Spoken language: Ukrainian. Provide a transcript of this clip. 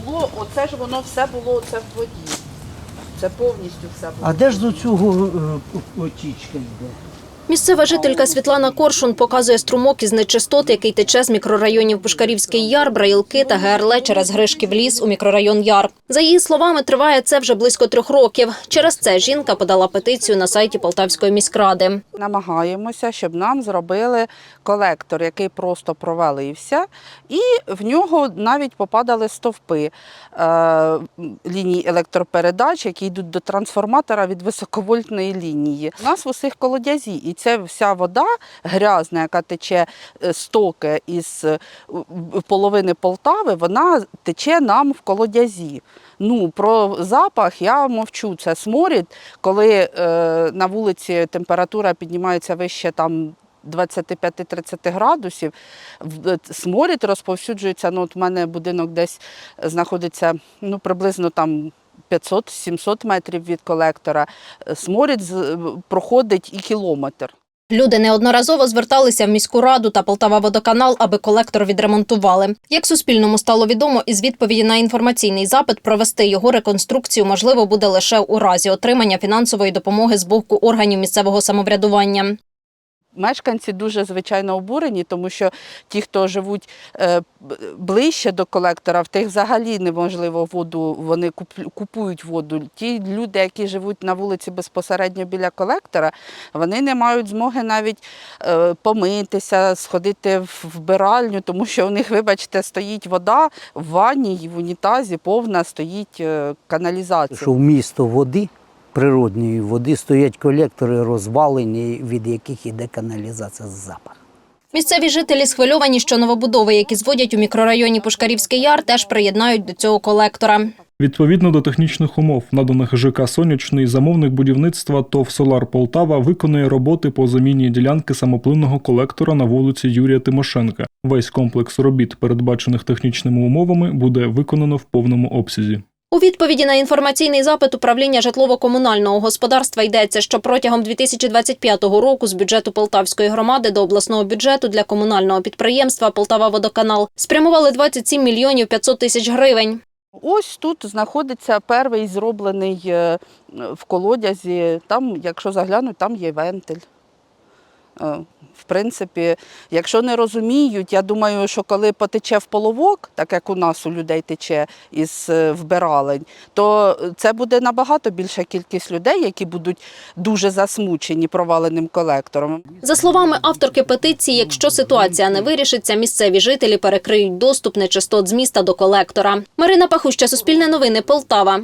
було, оце ж воно все було оце в воді. Це повністю все було. А де ж до цього е, очічка йде? Місцева жителька Світлана Коршун показує струмок із нечистот, який тече з мікрорайонів Пушкарівський яр, Браїлки та ГРЛ через Гришків ліс у мікрорайон Яр. За її словами, триває це вже близько трьох років. Через це жінка подала петицію на сайті Полтавської міськради. Намагаємося, щоб нам зробили колектор, який просто провалився, і в нього навіть попадали стовпи е, ліній електропередач, які йдуть до трансформатора від високовольтної лінії. У нас в усіх колодязі, це вся вода грязна, яка тече е, стоки із е, половини Полтави, вона тече нам в колодязі. Ну, про запах я мовчу. Це сморід, коли е, на вулиці температура піднімається вище там 25-30 градусів, е, сморід розповсюджується. Ну, от в мене будинок десь знаходиться ну, приблизно там 500-700 метрів від колектора. Е, Сморід проходить і кілометр. Люди неодноразово зверталися в міську раду та Полтава водоканал, аби колектор відремонтували. Як Суспільному стало відомо, із відповіді на інформаційний запит провести його реконструкцію можливо буде лише у разі отримання фінансової допомоги з боку органів місцевого самоврядування. Мешканці дуже звичайно обурені, тому що ті, хто живуть е, ближче до колектора, в тих взагалі неможливо воду, вони куп- купують воду. Ті люди, які живуть на вулиці безпосередньо біля колектора, вони не мають змоги навіть е, помитися, сходити в вбиральню, тому що у них, вибачте, стоїть вода в ванні і в унітазі повна стоїть е, каналізація. Що в місто води, природньої води, стоять колектори розвалені, від яких іде каналізація з запах. Місцеві жителі схвильовані, що новобудови, які зводять у мікрорайоні Пушкарівський яр, теж приєднають до цього колектора. Відповідно до технічних умов, наданих ЖК Сонячний, замовник будівництва ТОВ Солар Полтава виконує роботи по заміні ділянки самопливного колектора на вулиці Юрія Тимошенка. Весь комплекс робіт, передбачених технічними умовами, буде виконано в повному обсязі. У відповіді на інформаційний запит управління житлово-комунального господарства йдеться, що протягом 2025 року з бюджету Полтавської громади до обласного бюджету для комунального підприємства Полтава Водоканал спрямували 27 мільйонів 500 тисяч гривень. Ось тут знаходиться перший зроблений е, в колодязі. Там, якщо заглянуть, там є вентиль. Е, В принципі, якщо не розуміють, я думаю, що коли потече в половок, так як у нас у людей тече із е, вбиралень, то це буде набагато більша кількість людей, які будуть дуже засмучені проваленим колектором. За словами авторки петиції, якщо ситуація не вирішиться, місцеві жителі перекриють доступ нечистот з міста до колектора. Марина Пахуща, Суспільне новини, Полтава.